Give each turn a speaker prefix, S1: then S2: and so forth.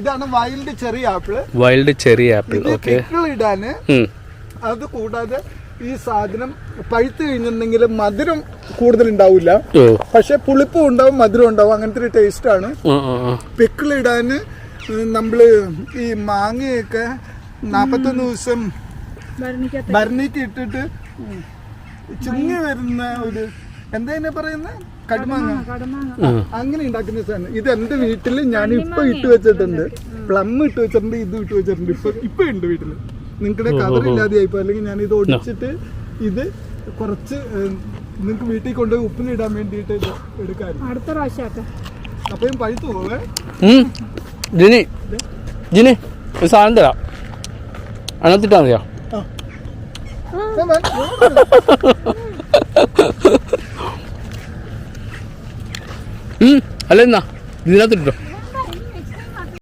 S1: ഇതാണ് വൈൽഡ് ചെറിയ apple
S2: wild cherry apple okay
S1: ഇടാന്. അത് കൂടാതെ ഈ സാധനം പഴുത്ത് കഴിഞ്ഞിട്ടുണ്ടെങ്കിൽ മധുരം കൂടുതൽ ഉണ്ടാവില്ല. പക്ഷെ പുളിപ്പും ഉണ്ടാവും മധുരം ഉണ്ടാവും. അങ്ങനത്തെ ഒരു ടേസ്റ്റ് ആണ്. പിക്കിളിടാന് നമ്മൾ ഈ മാങ്ങയൊക്കെ നാപ്പത്തൊന്ന് ദിവസം ഭരണിക്ക് ഇട്ടിട്ട് ചുങ്ങി വരുന്ന ഒരു എന്താ പറയുന്നത് കടുമാങ്ങ. അങ്ങനെ ഉണ്ടാക്കുന്ന സാധനം. ഇത് എന്റെ വീട്ടിൽ ഞാൻ ഇപ്പൊ ഇട്ട് വെച്ചിട്ടുണ്ട്. പ്ലം ഇട്ട് വെച്ചിട്ടുണ്ട് ഇത് ഇട്ട് വെച്ചിട്ടുണ്ട്. ഇപ്പൊ ഇപ്പൊ ഉണ്ട് വീട്ടിൽ. നിങ്ങളുടെ കവർ ഇല്ലാതെ ആയിപ്പോ അല്ലെങ്കിൽ ഞാൻ ഇത് ഒടിച്ചിട്ട് ഇത് കുറച്ച് നിങ്ങൾക്ക് വീട്ടിൽ കൊണ്ടുപോയി ഉപ്പിലിടാൻ വേണ്ടിയിട്ട് ഇത് എടുക്കാറുണ്ട്
S3: അടുത്ത പ്രാവശ്യം
S1: അപ്പം പഴുത്തു പോവേ.
S2: ജിനി. ജിനി ഒരു സാധനം തരാം. അതിനകത്തിട്ടാ മതിയോ? അല്ല എന്നാ ഇതിനകത്തിട്ടോ.